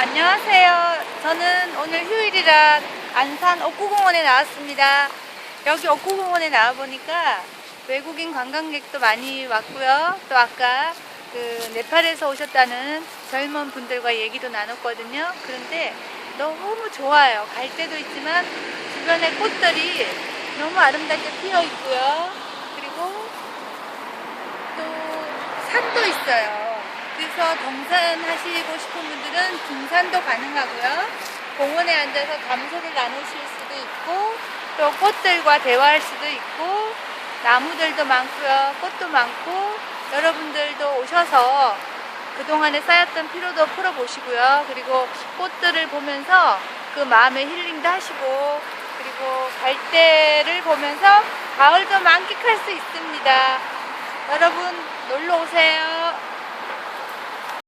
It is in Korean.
안녕하세요. 저는 오늘 휴일이라 안산 옥구공원에 나왔습니다. 여기 옥구공원에 나와보니까 외국인 관광객도 많이 왔고요. 또 아까 그 네팔에서 오셨다는 젊은 분들과 얘기도 나눴거든요. 그런데 너무 좋아요. 갈 때도 있지만 주변에 꽃들이 너무 아름답게 피어 있고요. 그리고 또 산도 있어요. 그래서 등산 하시고 싶은 분들은 등산도 가능하고요. 공원에 앉아서 감소를 나누실 수도 있고 또 꽃들과 대화할 수도 있고 나무들도 많고요. 꽃도 많고 여러분들도 오셔서 그동안에 쌓였던 피로도 풀어보시고요. 그리고 꽃들을 보면서 그 마음의 힐링도 하시고 그리고 갈대를 보면서 가을도 만끽할 수 있습니다. 여러분 놀러 오세요.